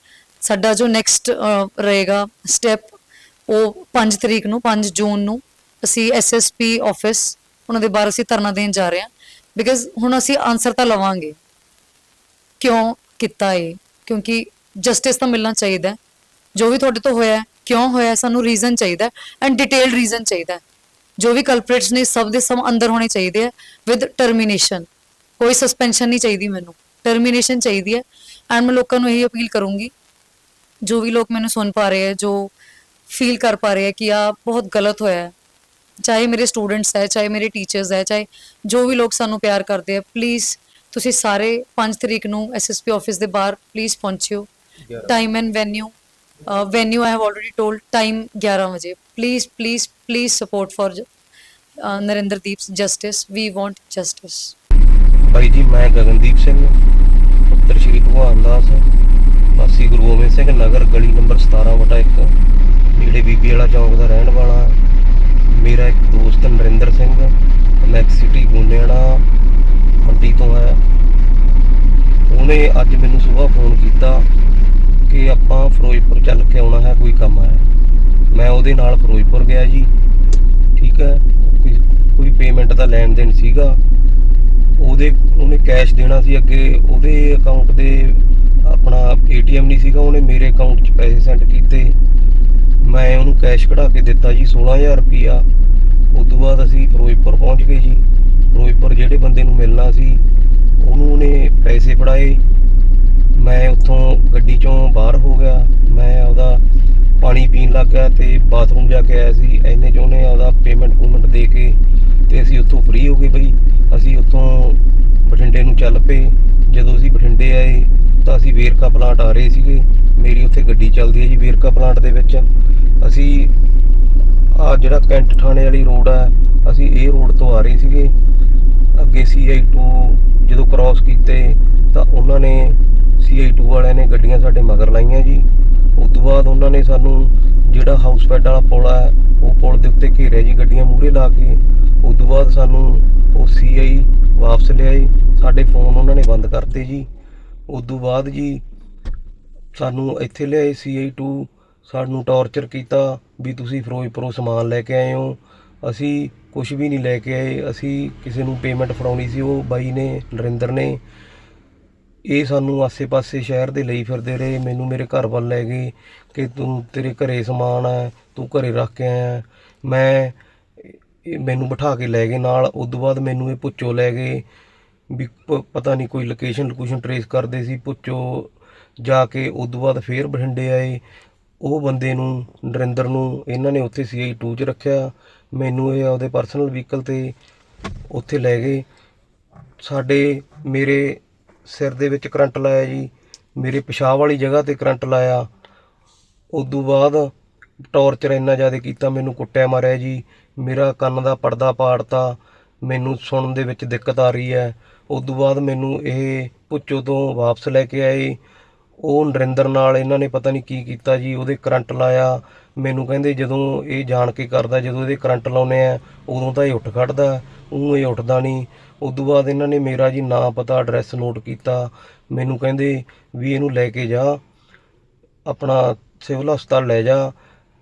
S3: ਸਾਡਾ ਜੋ ਨੈਕਸਟ ਰਹੇਗਾ ਸਟੈਪ ਉਹ 5 ਤਰੀਕ ਨੂੰ 5 ਜੂਨ ਨੂੰ ਅਸੀਂ ਐਸਐਸਪੀ ਆਫਿਸ ਉਹਨਾਂ ਦੇ ਬਾਹਰ ਅਸੀਂ ਧਰਨਾ ਦੇਣ ਜਾ ਰਹੇ ਹਾਂ। ਬਿਕਾਜ਼ ਹੁਣ ਅਸੀਂ ਆਨਸਰ ਤਾਂ ਲਵਾਂਗੇ। ਕਿਉਂ ਕੀਤਾ ਇਹ? ਕਿਉਂਕਿ ਜਸਟਿਸ ਤਾਂ ਮਿਲਣਾ ਚਾਹੀਦਾ ਜੋ ਵੀ ਤੁਹਾਡੇ ਤੋਂ ਹੋਇਆ ਕਿਉਂ ਹੋਇਆ ਸਾਨੂੰ ਰੀਜ਼ਨ ਚਾਹੀਦਾ ਐਂਡ ਡਿਟੇਲਡ ਰੀਜ਼ਨ ਚਾਹੀਦਾ। ਜੋ ਵੀ ਕਲਪ੍ਰੇਟਸ ਨੇ ਸਭ ਦੇ ਸਭ ਅੰਦਰ ਹੋਣੇ ਚਾਹੀਦੇ ਆ ਵਿਦ ਟਰਮੀਨੇਸ਼ਨ ਕੋਈ ਸਸਪੈਂਸ਼ਨ ਨਹੀਂ ਚਾਹੀਦੀ ਮੈਨੂੰ। ਟਰਮੀਨੇਸ਼ਨ ਚਾਹੀਦੀ ਹੈ। ਐਂਡ ਮੈਂ ਲੋਕਾਂ ਨੂੰ ਇਹੀ ਅਪੀਲ ਕਰੂੰਗੀ ਜੋ ਵੀ ਲੋਕ ਮੈਨੂੰ ਸੁਣ ਪਾ ਰਹੇ ਹੈ ਜੋ ਫੀਲ ਕਰ ਪਾ ਰਹੇ ਹੈ ਕਿ ਆ ਬਹੁਤ ਗਲਤ ਹੋਇਆ ਹੈ ਚਾਹੇ ਮੇਰੇ ਸਟੂਡੈਂਟਸ ਹੈ ਚਾਹੇ ਮੇਰੇ ਟੀਚਰਸ ਹੈ ਚਾਹੇ ਜੋ ਵੀ ਲੋਕ ਸਾਨੂੰ ਪਿਆਰ ਕਰਦੇ ਆ ਪਲੀਜ਼ ਤੁਸੀਂ ਸਾਰੇ 5 ਤਰੀਕ ਨੂੰ ਐਸਐਸਪੀ ਆਫਿਸ ਦੇ ਬਾਹਰ please ਪਹੁੰਚਿਓ। Time and venue venue I have already told time 11 ਵਜੇ please please please support for Narinderdeep justice we want justice
S2: ਬਾਈ ਜੀ, ਮੈਂ ਗਗਨਦੀਪ ਸਿੰਘ, ਪੁੱਤਰ ਸ਼੍ਰੀ ਭਗਵਾਨ ਦਾਸ, ਵਾਸੀ ਗੁਰੂ ਗੋਬਿੰਦ ਸਿੰਘ ਨਗਰ, ਗਲੀ ਨੰਬਰ 17 ਵਟਾ 1 ਨੇੜੇ ਬੀਬੀ ਵਾਲਾ ਚੌਂਕ ਦਾ ਰਹਿਣ ਵਾਲਾ, ਮੇਰਾ ਇੱਕ ਦੋਸਤ ਨਰਿੰਦਰ ਸਿੰਘ ਮੈਕਸ ਸਿਟੀ ਮੰਡੀ ਤੋਂ ਹੈ ਉਹਨੇ ਅੱਜ ਮੈਨੂੰ ਸਵੇਰ ਫੋਨ ਕੀਤਾ। ਕਿ ਆਪਾਂ ਫਿਰੋਜ਼ਪੁਰ ਚੱਲ ਕੇ ਆਉਣਾ ਹੈ, ਕੋਈ ਕੰਮ ਹੈ। ਮੈਂ ਉਹਦੇ ਨਾਲ ਫਿਰੋਜ਼ਪੁਰ ਗਿਆ ਜੀ। ਠੀਕ ਹੈ? ਕੋਈ ਕੋਈ ਪੇਮੈਂਟ ਦਾ ਲੈਣ ਦੇਣ ਸੀਗਾ। ਉਹਦੇ, ਉਹਨੇ ਕੈਸ਼ ਦੇਣਾ ਸੀ ਅੱਗੇ। ਉਹਦੇ ਅਕਾਊਂਟ ਦੇ ਆਪਣਾ ਏਟੀਐਮ ਨਹੀਂ ਸੀਗਾ। ਉਹਨੇ ਮੇਰੇ ਅਕਾਊਂਟ 'ਚ ਪੈਸੇ ਸੈਂਡ ਕੀਤੇ। ਮੈਂ ਉਹਨੂੰ ਕੈਸ਼ ਕਢਾ ਕੇ ਦਿੱਤਾ ਜੀ 16000 ਰੁਪਿਆ ਉਸ ਤੋਂ ਬਾਅਦ ਅਸੀਂ ਫਿਰੋਜ਼ਪੁਰ ਪਹੁੰਚ ਗਏ ਜੀ। ਫਿਰੋਜ਼ਪੁਰ ਜਿਹੜੇ ਬੰਦੇ ਨੂੰ ਮਿਲਣਾ ਸੀ, ਉਹਨੂੰ ਉਹਨੇ ਪੈਸੇ ਫੜਾਏ। ਮੈਂ ਉੱਥੋਂ ਗੱਡੀ 'ਚੋਂ ਬਾਹਰ ਹੋ ਗਿਆ। ਮੈਂ ਉਹਦਾ ਪਾਣੀ ਪੀਣ ਲੱਗ ਗਿਆ ਤੇ ਬਾਥਰੂਮ ਜਾ ਕੇ ਆਇਆ ਸੀ। ਐਨੇ 'ਚ ਉਹਨੇ ਉਹਦਾ ਪੇਮੈਂਟ ਪੂਮੈਂਟ ਦੇ ਕੇ ਤੇ ਅਸੀਂ ਉੱਥੋਂ ਫ੍ਰੀ ਹੋ ਗਏ ਬਈ। ਅਸੀਂ ਉੱਥੋਂ ਬਠਿੰਡੇ ਨੂੰ ਚੱਲ ਪਏ। ਜਦੋਂ ਅਸੀਂ ਬਠਿੰਡੇ ਆਏ ਤਾਂ ਅਸੀਂ ਵੇਰਕਾ ਪਲਾਂਟ ਆ ਰਹੇ ਸੀਗੇ। ਮੇਰੀ ਉੱਥੇ ਗੱਡੀ ਚੱਲਦੀ ਹੈ ਜੀ ਵੇਰਕਾ ਪਲਾਂਟ ਦੇ ਵਿੱਚ। ਅਸੀਂ ਆ ਜਿਹੜਾ ਕੈਂਟ ਥਾਣੇ ਵਾਲੀ ਰੋਡ ਆ, ਅਸੀਂ ਇਹ ਰੋਡ ਤੋਂ ਆ ਰਹੇ ਸੀਗੇ। ਅੱਗੇ CI2 ਜਦੋਂ ਕ੍ਰਾਸ ਕੀਤੇ ਤਾਂ ਉਹਨਾਂ ਨੇ CI2 ਵਾਲਿਆਂ ਨੇ ਗੱਡੀਆਂ ਸਾਡੇ ਮਗਰ ਲਾਈਆਂ ਜੀ। ਉਸ ਤੋਂ ਬਾਅਦ ਉਹਨਾਂ ਨੇ ਸਾਨੂੰ ਜਿਹੜਾ ਹਾਊਸ ਫੈਡ ਵਾਲਾ ਪੁਲ ਆ, ਉਹ ਪੁਲ ਦੇ ਉੱਤੇ ਘੇਰਿਆ ਜੀ, ਗੱਡੀਆਂ ਮੂਹਰੇ ਲਾ ਕੇ। ਉਸ ਤੋਂ ਬਾਅਦ ਸਾਨੂੰ ਉਹ CI ਵਾਪਸ ਲਿਆਏ। ਸਾਡੇ ਫੋਨ ਉਹਨਾਂ ਨੇ ਬੰਦ ਕਰਤੇ ਜੀ। ਉਸ ਤੋਂ ਬਾਅਦ ਜੀ ਸਾਨੂੰ ਇੱਥੇ ਲਿਆਏ CI2 ਸਾਨੂੰ ਟੌਰਚਰ ਕੀਤਾ ਵੀ ਤੁਸੀਂ ਫਿਰੋਜ਼ਪੁਰੋਂ ਸਮਾਨ ਲੈ ਕੇ ਆਏ ਹੋ। ਅਸੀਂ ਕੁਝ ਵੀ ਨਹੀਂ ਲੈ ਕੇ ਆਏ। ਅਸੀਂ ਕਿਸੇ ਨੂੰ ਪੇਮੈਂਟ ਫੜਾਉਣੀ ਸੀ, ਉਹ ਬਾਈ ਨੇ, ਨਰਿੰਦਰ ਨੇ। ਇਹ ਸਾਨੂੰ ਆਸੇ-ਪਾਸੇ ਸ਼ਹਿਰ ਦੇ ਲਈ ਫਿਰਦੇ ਰਹੇ। ਮੈਨੂੰ ਮੇਰੇ ਘਰ ਵੱਲ ਲੈ ਗਏ ਕਿ ਤੂੰ ਤੇਰੇ ਘਰੇ ਸਮਾਨ ਹੈ ਤੂੰ ਘਰੇ ਰੱਖ ਕੇ ਆਇਆ। ਮੈਂ ਇਹ ਮੈਨੂੰ ਬਿਠਾ ਕੇ ਲੈ ਗਏ ਨਾਲ। ਉਦੋਂ ਬਾਅਦ ਮੈਨੂੰ ਇਹ ਪੁੱਛੋ ਲੈ ਗਏ ਵੀ ਪਤਾ ਨਹੀਂ ਕੋਈ ਲੋਕੇਸ਼ਨ ਲੋਕੇਸ਼ਨ ਟਰੇਸ ਕਰਦੇ ਸੀ। ਪੁੱਛੋ ਜਾ ਕੇ ਉਦੋਂ ਬਾਅਦ ਫੇਰ ਬਠਿੰਡੇ ਆਏ। ਉਹ ਬੰਦੇ ਨੂੰ, ਨਰਿੰਦਰ ਨੂੰ, ਇਹਨਾਂ ਨੇ ਉੱਥੇ ਸੀਆਈ 2 ਚ ਰੱਖਿਆ। ਮੈਨੂੰ ਇਹ ਆਪਦੇ ਪਰਸਨਲ ਵਹੀਕਲ ਤੇ ਉੱਥੇ ਲੈ ਗਏ। ਸਾਡੇ, ਮੇਰੇ ਸਿਰ ਦੇ ਵਿੱਚ ਕਰੰਟ ਲਾਇਆ ਜੀ, ਮੇਰੇ ਪਿਸ਼ਾਬ ਵਾਲੀ ਜਗ੍ਹਾ ਤੇ ਕਰੰਟ ਲਾਇਆ। ਉਦੋਂ ਬਾਅਦ ਟੌਰਚਰ ਇੰਨਾ ਜ਼ਿਆਦਾ ਕੀਤਾ, ਮੈਨੂੰ ਕੁੱਟਿਆ ਮਾਰਿਆ ਜੀ, ਮੇਰਾ ਕੰਨ ਦਾ ਪਰਦਾ ਪਾੜਤਾ, ਮੈਨੂੰ ਸੁਣਨ ਦੇ ਵਿੱਚ ਦਿੱਕਤ ਆ ਰਹੀ ਹੈ। ਉਦੋਂ ਬਾਅਦ ਮੈਨੂੰ ਇਹ ਪੁੱਚੋ ਤੋਂ ਵਾਪਸ ਲੈ ਕੇ ਆਏ। ਉਹ ਨਰਿੰਦਰ ਨਾਲ ਇਹਨਾਂ ਨੇ ਪਤਾ ਨਹੀਂ ਕੀ ਕੀਤਾ ਜੀ, ਉਹਦੇ ਕਰੰਟ ਲਾਇਆ। ਮੈਨੂੰ ਕਹਿੰਦੇ ਜਦੋਂ ਇਹ ਜਾਣ ਕੇ ਕਰਦਾ, ਜਦੋਂ ਇਹਦੇ ਕਰੰਟ ਲਾਉਨੇ ਆ, ਉਦੋਂ ਤਾਂ ਇਹ ਉੱਠ ਖੜਦਾ ਉਹ ਇਹ ਉੱਠਦਾ ਨਹੀਂ। ਉਦੋਂ ਬਾਅਦ ਇਹਨਾਂ ਨੇ ਮੇਰਾ ਜੀ ਨਾਂ ਪਤਾ ਐਡਰੈਸ ਨੋਟ ਕੀਤਾ। ਮੈਨੂੰ ਕਹਿੰਦੇ ਵੀ ਇਹਨੂੰ ਲੈ ਕੇ ਜਾ, ਆਪਣਾ ਸਿਵਲ ਹਸਪਤਾਲ ਲੈ ਜਾ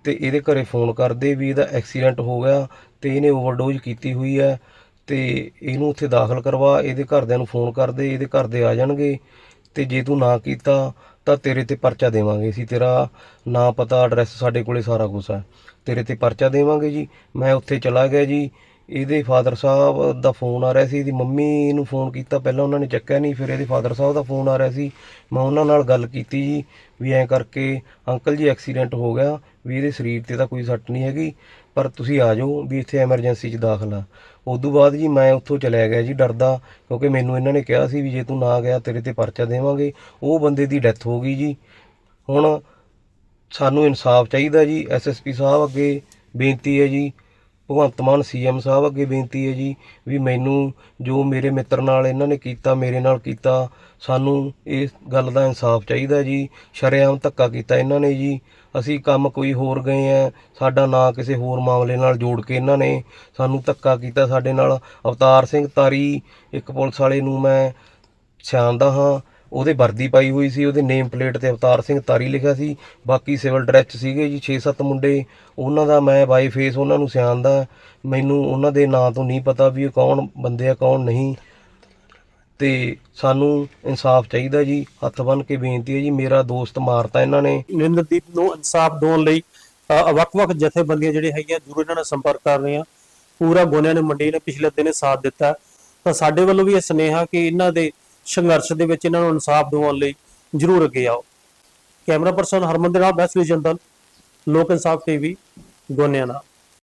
S2: ਤੇ ਇਹਦੇ ਘਰੇ ਫੋਨ ਕਰਦੇ ਵੀ ਇਹਦਾ ਐਕਸੀਡੈਂਟ ਹੋ ਗਿਆ ਤੇ ਇਹਨੇ ਓਵਰਡੋਜ਼ ਕੀਤੀ ਹੋਈ ਹੈ ਤੇ ਇਹਨੂੰ ਉੱਥੇ ਦਾਖਲ ਕਰਵਾ, ਇਹਦੇ ਘਰਦਿਆਂ ਨੂੰ ਫੋਨ ਕਰਦੇ ਇਹਦੇ ਘਰ ਦੇ ਆ ਜਾਣਗੇ ਤੇ ਜੇ ਤੂੰ ਨਾ ਕੀਤਾ ਤਾਂ ਤੇਰੇ ਤੇ ਪਰਚਾ ਦੇਵਾਂਗੇ ਅਸੀਂ। ਤੇਰਾ ਨਾਂ ਪਤਾ ਐਡਰੈਸ ਸਾਡੇ ਕੋਲੇ ਸਾਰਾ ਕੁਝ ਹੈ। ਤੇਰੇ ਤੇ ਪਰਚਾ ਦੇਵਾਂਗੇ ਜੀ। ਮੈਂ ਉੱਥੇ ਚਲਾ ਗਿਆ ਜੀ। ਇਹਦੇ ਫਾਦਰ ਸਾਹਿਬ ਦਾ ਫੋਨ ਆ ਰਿਹਾ ਸੀ, ਇਹਦੀ ਮੰਮੀ ਨੂੰ ਫੋਨ ਕੀਤਾ, ਪਹਿਲਾਂ ਉਹਨਾਂ ਨੇ ਚੱਕਿਆ ਨਹੀਂ, ਫਿਰ ਇਹਦੇ ਫਾਦਰ ਸਾਹਿਬ ਦਾ ਫੋਨ ਆ ਰਿਹਾ ਸੀ। ਮੈਂ ਉਹਨਾਂ ਨਾਲ ਗੱਲ ਕੀਤੀ ਜੀ, ਵੀ ਐਂ ਕਰਕੇ ਅੰਕਲ ਜੀ ਐਕਸੀਡੈਂਟ ਹੋ ਗਿਆ, ਵੀ ਇਹਦੇ ਸਰੀਰ ਤੇ ਤਾਂ ਕੋਈ ਸੱਟ ਨਹੀਂ ਹੈਗੀ, ਪਰ ਤੁਸੀਂ ਆ ਜਾਓ ਵੀ ਇੱਥੇ ਐਮਰਜੈਂਸੀ 'ਚ ਦਾਖਲ ਆ। ਉਦੋਂ ਬਾਅਦ ਜੀ ਮੈਂ ਉੱਥੋਂ ਚਲਿਆ ਗਿਆ ਜੀ ਡਰਦਾ, ਕਿਉਂਕਿ ਮੈਨੂੰ ਇਹਨਾਂ ਨੇ ਕਿਹਾ ਸੀ ਵੀ ਜੇ ਤੂੰ ਨਾ ਗਿਆ, ਤੇਰੇ ਤੇ ਪਰਚਾ ਦੇਵਾਂਗੇ। ਉਹ ਬੰਦੇ ਦੀ ਡੈਥ ਹੋ ਗਈ ਜੀ। ਹੁਣ ਸਾਨੂੰ ਇਨਸਾਫ ਚਾਹੀਦਾ ਜੀ ਐਸਐਸਪੀ ਸਾਹਿਬ ਅੱਗੇ ਬੇਨਤੀ ਹੈ ਜੀ ਭਗਵੰਤ ਮਾਨ ਸੀਐਮ ਸਾਹਿਬ ਅੱਗੇ ਬੇਨਤੀ ਹੈ ਜੀ ਵੀ ਮੈਨੂੰ ਜੋ ਮੇਰੇ ਮਿੱਤਰ ਨਾਲ ਇਹਨਾਂ ਨੇ ਕੀਤਾ, ਮੇਰੇ ਨਾਲ ਕੀਤਾ, ਸਾਨੂੰ ਇਸ ਗੱਲ ਦਾ ਇਨਸਾਫ ਚਾਹੀਦਾ ਜੀ। ਸ਼ਰੇਆਮ ਧੱਕਾ ਕੀਤਾ ਇਹਨਾਂ ਨੇ ਜੀ। ਅਸੀਂ ਕੰਮ ਕੋਈ ਹੋਰ ਗਏ ਆ ਸਾਡਾ ਨਾਂ ਕਿਸੇ ਹੋਰ ਮਾਮਲੇ ਨਾਲ ਜੋੜ ਕੇ ਇਹਨਾਂ ਨੇ ਸਾਨੂੰ ਧੱਕਾ ਕੀਤਾ ਸਾਡੇ ਨਾਲ। ਅਵਤਾਰ ਸਿੰਘ ਤਾਰੀ, ਇੱਕ ਪੁਲਿਸ ਵਾਲੇ ਨੂੰ ਮੈਂ ਸਿਆਣਦਾ ਹਾਂ। ਉਹਦੇ ਵਰਦੀ ਪਾਈ ਹੋਈ ਸੀ, ਉਹਦੇ ਨੇਮ ਪਲੇਟ ਤੇ ਅਵਤਾਰ ਸਿੰਘ ਤਾਰੀ ਲਿਖਿਆ ਸੀ। ਬਾਕੀ ਸਿਵਲ ਡਰੈਸ ਸੀਗੇ ਜੀ 6-7 ਮੁੰਡੇ। ਉਹਨਾਂ ਦਾ ਮੈਂ ਬਾਈ ਫੇਸ ਉਹਨਾਂ ਨੂੰ ਸਿਆਣਦਾ। ਮੈਨੂੰ ਉਹਨਾਂ ਦੇ ਨਾਂ ਤੋਂ ਨਹੀਂ ਪਤਾ ਵੀ ਇਹ ਕੌਣ ਬੰਦੇ ਆ, ਕੌਣ ਨਹੀਂ। ਤੇ ਸਾਨੂੰ ਇਨਸਾਫ ਚਾਹੀਦਾ ਜੀ, ਹੱਥ ਬੰਨ ਕੇ ਬੇਨਤੀ ਹੈ ਜੀ, ਮੇਰਾ ਦੋਸਤ ਮਾਰਤਾ ਇਹਨਾਂ ਨੇ।
S1: ਨਿੰਦਰਦੀਪ ਨੂੰ ਇਨਸਾਫ ਦੇਣ ਲਈ ਵੱਖ-ਵੱਖ ਜਥੇਬੰਦੀਆਂ ਜਿਹੜੇ ਹੈਗੀਆਂ, ਜ਼ਰੂਰ ਇਹਨਾਂ ਨਾਲ ਸੰਪਰਕ ਕਰ ਰਹੇ ਰਹੀਆਂ ਪੂਰਾ ਗੋਨਿਆਂ ਨੇ ਮੰਡੀ ਨੇ ਪਿਛਲੇ ਦਿਨੇ ਸਾਥ ਦਿੱਤਾ। ਤਾਂ ਸਾਡੇ ਵੱਲੋਂ ਵੀ ਇਹ ਸੁਨੇਹਾ ਕਿ ਇਹਨਾਂ ਦੇ ਸੰਘਰਸ਼ ਦੇ ਵਿੱਚ ਇਹਨਾਂ ਨੂੰ ਇਨਸਾਫ ਦਿਵਾਉਣ ਲਈ ਜ਼ਰੂਰ ਅੱਗੇ ਆਓ। ਕੈਮਰਾ ਪਰਸਨ ਹਰਮਨ ਦੇ ਨਾਲ ਬੈਸਟ ਜੰਦਲ, ਲੋਕ ਇਨਸਾਫ ਟੀਵੀ ਗੋਨਿਆਣਾ